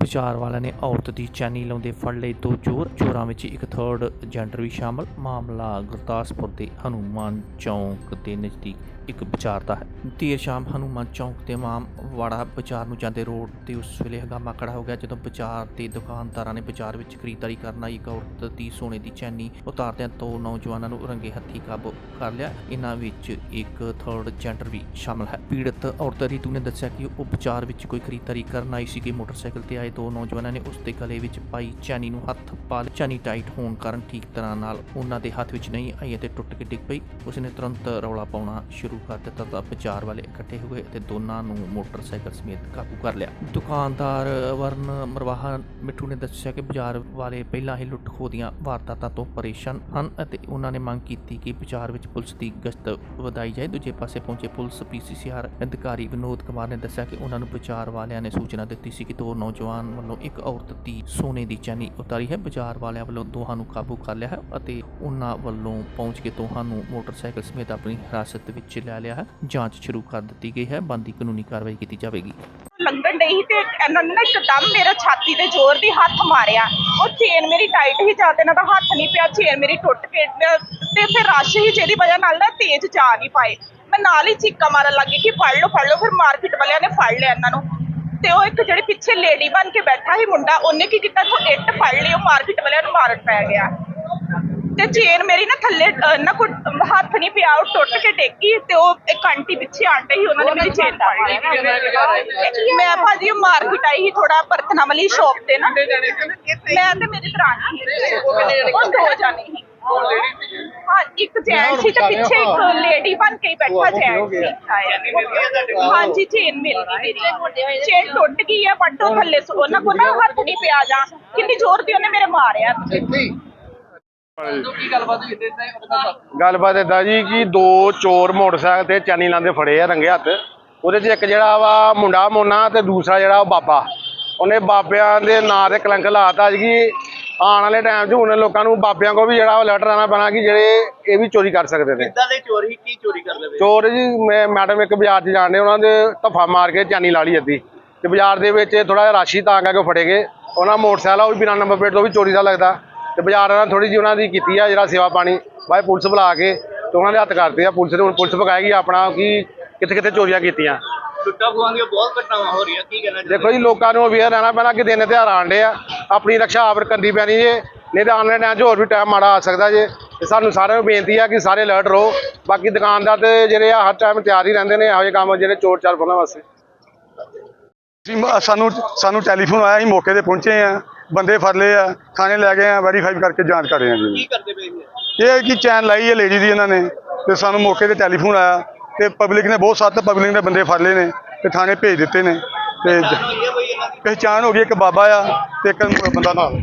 ਬਾਜ਼ਾਰ ਵਾਲਿਆਂ ਨੇ ਔਰਤ ਦੀ ਚੈਨੀ ਲਾਉਂਦੇ ਫੜ ਲਏ ਦੋ ਚੋਰ, ਚੋਰਾਂ ਵਿੱਚ ਇੱਕ ਥਰਡ ਜੈਂਡਰ ਵੀ ਸ਼ਾਮਲ। ਮਾਮਲਾ ਗੁਰਦਾਸਪੁਰ ਦੇ ਹਨੂਮਾਨ ਚੌਂਕ ਦੇ ਨਜ਼ਦੀਕ ਇੱਕ ਵਿਚਾਰ ਦਾ ਹੈ। ਦੇਰ ਸ਼ਾਮ ਹਨੂਮਾਨ ਚੌਂਕ ਦੇ ਮਾਮ ਵਾੜਾ ਬਾਜ਼ਾਰ ਨੂੰ ਜਾਂਦੇ ਰੋਡ ਤੇ ਉਸ ਵੇਲੇ ਹੰਗਾਮਾ ਖੜਾ ਹੋ ਗਿਆ ਜਦੋਂ ਬਾਜ਼ਾਰ ਦੇ ਦੁਕਾਨਦਾਰਾਂ ਨੇ ਬਾਜ਼ਾਰ ਵਿੱਚ ਖਰੀਦਦਾਰੀ ਕਰਨ ਆਈ। ਇੱਕ ਔਰਤ ਦੀ ਸੋਨੇ ਦੀ ਚੈਨੀ ਉਤਾਰਦਿਆਂ ਦੋ ਨੌਜਵਾਨਾਂ ਨੂੰ ਰੰਗੇ ਹੱਥੀ ਕਾਬੂ ਕਰ ਲਿਆ। ਇਹਨਾਂ ਵਿੱਚ ਇੱਕ ਥਰਡ ਜੈਂਡਰ ਵੀ ਸ਼ਾਮਲ ਹੈ। ਪੀੜਤ ਔਰਤ ਰੀਤੂ ਨੇ ਦੱਸਿਆ ਕਿ ਉਹ ਬਾਜ਼ਾਰ ਵਿੱਚ ਕੋਈ ਖਰੀਦਦਾਰੀ ਕਰਨ ਆਈ ਸੀ ਕਿ ਮੋਟਰਸਾਈਕਲ ਤੇ ਆਏ ਦੋ ਨੌਜਵਾਨਾਂ ਨੇ ਉਸ ਦੇ ਗਲੇ ਵਿੱਚ ਪਾਈ ਚੈਨੀ ਨੂੰ ਹੱਥ ਪਾ ਲਿਆ। ਚੈਨੀ ਟਾਈਟ ਹੋਣ ਕਾਰਨ ਠੀਕ ਤਰ੍ਹਾਂ ਨਾਲ ਉਹਨਾਂ ਦੇ ਹੱਥ ਵਿੱਚ ਨਹੀਂ ਆਈ ਅਤੇ ਟੁੱਟ ਕੇ ਡਿੱਗ ਪਈ। ਉਸਨੇ ਤੁਰੰਤ ਰੌਲਾ ਪਾਉਣਾ ਸ਼ੁਰੂ ਕਰ ਦਿੱਤਾ ਤਾਂ ਬਾਜ਼ਾਰ ਵਾਲੇ ਇਕੱਠੇ ਹੋਏ ਅਤੇ ਦੋਨਾਂ ਨੂੰ ਮੋਟਰਸਾਈਕਲ ਸਮੇਤ ਕਾਬੂ ਕਰ ਲਿਆ। ਦੁਕਾਨਦਾਰ ਵਰਨ ਮਰਵਾਹਾ ਮਿੱਠੂ ਨੇ ਦੱਸਿਆ ਕਿ ਬਾਜ਼ਾਰ ਵਾਲੇ ਪਹਿਲਾਂ ਹੀ ਲੁੱਟ ਖੋਹ ਦੀਆਂ ਵਾਰਦਾਤਾਂ ਤੋਂ ਪਰੇਸ਼ਾਨ ਹਨ ਅਤੇ ਉਹਨਾਂ ਨੇ ਮੰਗ ਕੀਤੀ ਕਿ ਬਾਜ਼ਾਰ ਵਿੱਚ ਪੁਲਿਸ ਦੀ ਗਸ਼ਤ ਵਧਾਈ ਜਾਏ। ਦੂਜੇ ਪਾਸੇ ਪਹੁੰਚੇ ਪੁਲਿਸ ਪੀਸੀਸੀਆਰ ਅਧਿਕਾਰੀ ਵਿਨੋਦ ਕੁਮਾਰ ਨੇ ਦੱਸਿਆ ਕਿ ਉਹਨਾਂ ਨੂੰ ਬਾਜ਼ਾਰ ਵਾਲਿਆਂ ਨੇ ਸੂਚਨਾ ਦਿੱਤੀ ਸੀ ਕਿ ਦੋ ਨੌਜਵਾਨ ਵੱਲੋਂ ਇੱਕ ਔਰਤ ਦੀ ਸੋਨੇ ਦੀ ਚੈਨੀ ਉਤਾਰੀ ਹੈ। ਬਾਜ਼ਾਰ ਵਾਲਿਆਂ ਵੱਲੋਂ ਦੋਹਾਂ ਨੂੰ ਕਾਬੂ ਕਰ ਲਿਆ ਹੈ ਅਤੇ ਉਹਨਾਂ ਵੱਲੋਂ ਪਹੁੰਚ ਕੇ ਦੋਹਾਂ ਨੂੰ ਮੋਟਰਸਾਈਕਲ ਸਮੇਤ ਆਪਣੀ ਹਿਰਾਸਤ ਵਿੱਚ ਲੈ ਲਿਆ ਹੈ। ਜਾਂਚ ਸ਼ੁਰੂ ਕਰ ਦਿੱਤੀ ਗਈ ਹੈ। ਬੰਦੀ ਕਾਨੂੰਨੀ ਕਾਰਵਾਈ ਕੀਤੀ ਜਾਵੇਗੀ। ਲੰਘਣ ਨਹੀਂ ਤੇ ਇਹਨਾਂ ਨੇ ਨਾ ਇੱਕਦਮ ਮੇਰੇ ਛਾਤੀ ਤੇ ਜ਼ੋਰ ਦੀ ਹੱਥ ਮਾਰਿਆ। ਉਹ ਚੇਨ ਮੇਰੀ ਟਾਈਟ ਹੀ ਜਾਂ ਤੇ ਇਹਨਾਂ ਦਾ ਹੱਥ ਨਹੀਂ ਪਿਆ ਚੇਨ ਮੇਰੀ ਟੁੱਟ ਕੇ, ਤੇ ਫਿਰ ਰਸ਼ ਹੀ ਜਿਹਦੀ ਵਜ੍ਹਾ ਨਾਲ ਨਾ ਤੇਜ਼ ਜਾ ਨਹੀਂ ਪਾਏ। ਮੈਂ ਨਾਲ ਹੀ ਚੀਕਾ ਮਾਰਨ ਲੱਗੀ ਕਿ ਫੜ ਲਓ ਫੜ ਲਓ, ਫਿਰ ਮਾਰਕੀਟ ਵਾਲਿਆਂ ਨੇ ਫੜ ਲਿਆ ਇਹਨਾਂ ਨੂੰ। ਤੇ ਉਹ ਇੱਕ ਜਿਹੜੇ ਪਿੱਛੇ ਲੇਡੀ ਬਣ ਕੇ ਬੈਠਾ ਸੀ ਮੁੰਡਾ ਉਹਨੇ ਕੀ ਕੀਤਾ? ਤੋਂ ਇੱਟ ਫੜ ਲਈ ਉਹ ਮਾਰਕੀਟ ਵਾਲਿਆਂ ਨੂੰ ਮਾਰਨ ਪੈ ਗਿਆ। ਤੇ ਚੇਨ ਮੇਰੀ ਨਾ ਥੱਲੇ ਨਾ ਕੋਈ ਹੱਥ ਨਹੀਂ ਪਿਆ ਉਹ ਟੁੱਟ ਕੇ ਡੇਗੀ ਤੇ ਉਹ ਇੱਕ ਆਂਟੀ ਪਿੱਛੇ ਆਂਟੇ ਸੀ ਉਹਨਾਂ ਨੇ ਮੇਰੀ ਚੇਨ ਫੜ ਲਈ। ਮੈਂ ਭਾਜੀ ਮਾਰਕੀਟ ਆਈ ਸੀ ਥੋੜਾ ਬਰਤਨਾਂ ਵਾਲੀ ਸ਼ਾਪ ਤੇ ਨਾ। ਮੈਂ ਤੇ ਮੇਰੀ ਦਰਾਣੀ ਉਹ ਦੋ ਜਾਣੇ ਸੀ। ਇੱਕ ਜੈਂਟ ਸੀ ਤੇ ਪਿੱਛੇ ਇੱਕ ਲੇਡੀ ਬਣ ਕੇ ਬੈਠਾ ਜੈਂਟ ਸੀ। ਹਾਂਜੀ ਚੇਨ ਮਿਲ ਗਈ ਮੇਰੀ। ਚੇਨ ਟੁੱਟ ਗਈ ਹੈ ਪੱਟੋ ਥੱਲੇ ਸੁ- ਉਹਨਾਂ ਕੋਲ ਨਾ ਹੱਥ ਨਹੀਂ ਪਿਆ ਜਾਂ। ਕਿੰਨੀ ਜ਼ੋਰ ਦੀ ਉਹਨੇ ਮੇਰੇ ਮਾਰਿਆ। ਗੱਲਬਾਤ ਏਦਾਂ ਜੀ ਕਿ ਦੋ ਚੋਰ ਮੋਟਰਸਾਈਕਲ ਤੇ ਚੈਨੀ ਲਾਉਂਦੇ ਫੜੇ ਆ ਰੰਗੇ ਹੱਥ। ਉਹਦੇ 'ਚ ਇੱਕ ਜਿਹੜਾ ਵਾ ਮੁੰਡਾ ਮੋਨਾ ਤੇ ਦੂਸਰਾ ਜਿਹੜਾ ਉਹ ਬਾਬਾ। ਉਹਨੇ ਬਾਬਿਆਂ ਦੇ ਨਾਂ ਤੇ ਕਲੰਕ ਲਾਤਾ ਜੀ ਆਉਣ ਵਾਲੇ ਟਾਈਮ 'ਚ ਹੁਣ ਲੋਕਾਂ ਨੂੰ ਬਾਬਿਆਂ ਕੋ ਵੀ ਜਿਹੜਾ ਉਹ ਲੈਟਰ ਆਣਾ ਪੈਣਾ ਕਿ ਜਿਹੜੇ ਇਹ ਵੀ ਚੋਰੀ ਕਰ ਸਕਦੇ ਨੇ। ਕਿੱਦਾਂ ਦੇ ਚੋਰੀ ਕੀ ਚੋਰੀ ਕਰਦੇ ਪਏ ਚੋਰ ਜੀ ਮੈਂ ਮੈਡਮ ਇੱਕ ਬਾਜ਼ਾਰ 'ਚ ਜਾਣਦੇ ਉਹਨਾਂ ਦੇ ਧੱਫਾ ਮਾਰ ਕੇ ਚੈਨੀ ਲਾ ਲਈ ਅੱਧੀ। ਤੇ ਬਾਜ਼ਾਰ ਦੇ ਵਿੱਚ ਥੋੜਾ ਜਿਹਾ ਰਾਸ਼ੀ ਤਾਂ ਕਰਕੇ ਫੜੇ ਗਏ। ਉਹਨਾਂ ਮੋਟਰਸਾਈਕਲ ਆ, ਉਹ ਵੀ ਬਿਨਾਂ ਨੰਬਰ ਪਲੇਟ ਤੋਂ ਵੀ ਚੋਰੀ ਦਾ ਲੱਗਦਾ। ਤੇ ਬਾਜ਼ਾਰ ਨਾਲ ਥੋੜੀ ਜਿਹੀ ਉਹਨਾਂ ਦੀ ਕੀਤੀ ਆ ਜਿਹੜਾ ਸੇਵਾ ਪਾਣੀ। ਬਾਈ ਪੁਲਿਸ ਬੁਲਾ ਕੇ ਤੇ ਉਹਨਾਂ ਦੇ ਹੱਥ ਕਰਤੇ ਆ ਪੁਲਿਸ ਨੇ। ਹੁਣ ਪੁਲਿਸ ਪਕਾਏਗੀ ਆਪਣਾ ਕਿ ਕਿੱਥੇ ਕਿੱਥੇ ਚੋਰੀਆਂ ਕੀਤੀਆਂ। ਲੁੱਟਾਂ ਖੋਹਾਂ ਦੀਆਂ ਬਹੁਤ ਘਟਨਾਵਾਂ ਹੋ ਰਹੀਆਂ ਕੀ ਕਹਿਣਾ ਦੇਖੋ ਜੀ ਲੋਕਾਂ ਨੂੰ ਅਵੇਅਰ ਰਹਿਣਾ ਪੈਣਾ ਕਿ ਦਿਨ ਤਿਉਹਾਰ ਆਂਡੇ ਆ ਆਪਣੀ ਰੱਖਿਆ ਆਪ ਕਰਨੀ ਪੈਣੀ ਜੇ ਨਹੀਂ ਤਾਂ ਆਨਲਾਈਨ ਟਾਈਮ 'ਚ ਹੋਰ ਵੀ ਟਾਈਮ ਮਾੜਾ ਆ ਸਕਦਾ ਜੇ। ਤੇ ਸਾਨੂੰ ਸਾਰਿਆਂ ਨੂੰ ਬੇਨਤੀ ਆ ਕਿ ਸਾਰੇ ਅਲਰਟ ਰਹੋ ਬਾਕੀ ਦੁਕਾਨਦਾਰ ਤੇ ਜਿਹੜੇ ਆ ਹਰ ਟਾਈਮ ਤਿਆਰ ਹੀ ਰਹਿੰਦੇ ਨੇ ਇਹੋ ਜਿਹੇ ਕੰਮ ਜਿਹੜੇ ਚੋਰ ਚਾਰ ਫੜਨ ਵਾਸਤੇ। ਮ- ਸਾਨੂੰ ਸਾਨੂੰ ਟੈਲੀਫੋਨ ਆਇਆ ਅਸੀਂ ਮੌਕੇ ਤੇ ਪਹੁੰਚੇ ਆ ਬੰਦੇ ਫੜ ਲਏ ਆ ਥਾਣੇ ਲੈ ਗਏ ਆ ਵੈਰੀਫਾਈ ਕਰਕੇ ਜਾਂਚ ਕਰ ਰਹੇ ਆ ਜੀ। ਕੀ ਕਰਦੇ ਪਏ ਸੀ ਇਹ ਕਿ ਚੈਨ ਲਾਈ ਹੈ ਲੇਡੀ ਦੀ ਇਹਨਾਂ ਨੇ ਤੇ ਸਾਨੂੰ ਮੌਕੇ ਤੇ ਟੈਲੀਫੋਨ ਆਇਆ। ਤੇ ਪਬਲਿਕ ਨੇ ਬਹੁਤ ਸੱਤ ਪਬਲਿਕ ਨੇ ਬੰਦੇ ਫੜ ਲਏ ਨੇ ਤੇ ਥਾਣੇ ਭੇਜ ਦਿੱਤੇ ਨੇ ਤੇ ਪਹਿਚਾਣ ਹੋ ਗਈ ਇੱਕ ਬਾਬਾ ਆ ਤੇ ਇੱਕ ਬੰਦਾ ਨਾਲ।